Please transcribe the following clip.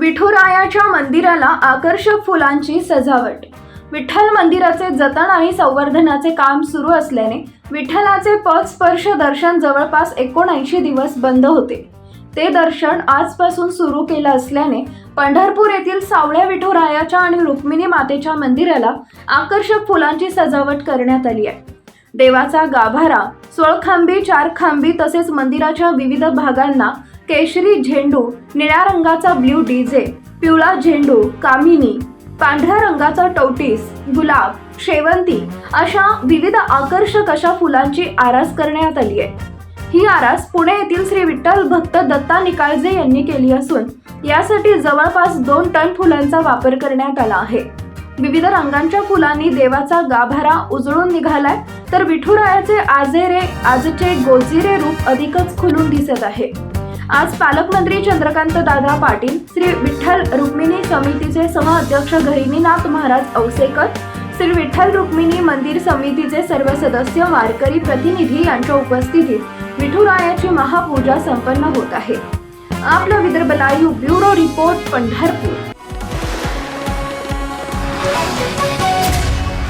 विठुरायाच्या मंदिराला आकर्षक फुलांची सजावट. विठ्ठल मंदिराचे जतन आणि संवर्धनाचे काम सुरू असल्याने विठ्ठलाचे पद स्पर्श दर्शन जवळपास एकोणऐंशी दिवस बंद होते. ते दर्शन आजपासून सुरू केलं असल्याने पंढरपूर येथील सावळ्या विठुरायाच्या आणि रुक्मिणी मातेच्या मंदिराला आकर्षक फुलांची सजावट करण्यात आली आहे. देवाचा गाभारा सोळखांबी चारखांबी तसेच मंदिराच्या विविध भागांना केशरी झेंडू निळ्या रंगाचा ब्ल्यू डीजे पिवळा झेंडू कामिनी पांढऱ्या रंगाचा टोटीस गुलाब शेवंती अशा विविध आकर्षक अशा फुलांची आरास करण्यात आली आहे. ही आरास पुणे येथील श्री विठ्ठल भक्त दत्ता निकाळजे यांनी केली असून यासाठी जवळपास दोन टन फुलांचा वापर करण्यात आला आहे. विविध रंगांच्या फुलांनी देवाचा गाभारा उजळून निघालाय तर विठुरायाचे आजेरे आजचे गोजिरे रूप अधिकच खुलून दिसत आहे. आज पालकमंत्री चंद्रकांत दादा पाटील श्री विठ्ठल रुक्मिणी समितीचे सहअध्यक्ष गहिनीनाथ महाराज औसेकर श्री विठ्ठल रुक्मिणी मंदिर समितीचे सर्व सदस्य वारकरी प्रतिनिधी यांच्या उपस्थितीत विठुरायाची महापूजा संपन्न होत आहे. आपलं Vidarbha live bureau report Pandharpur.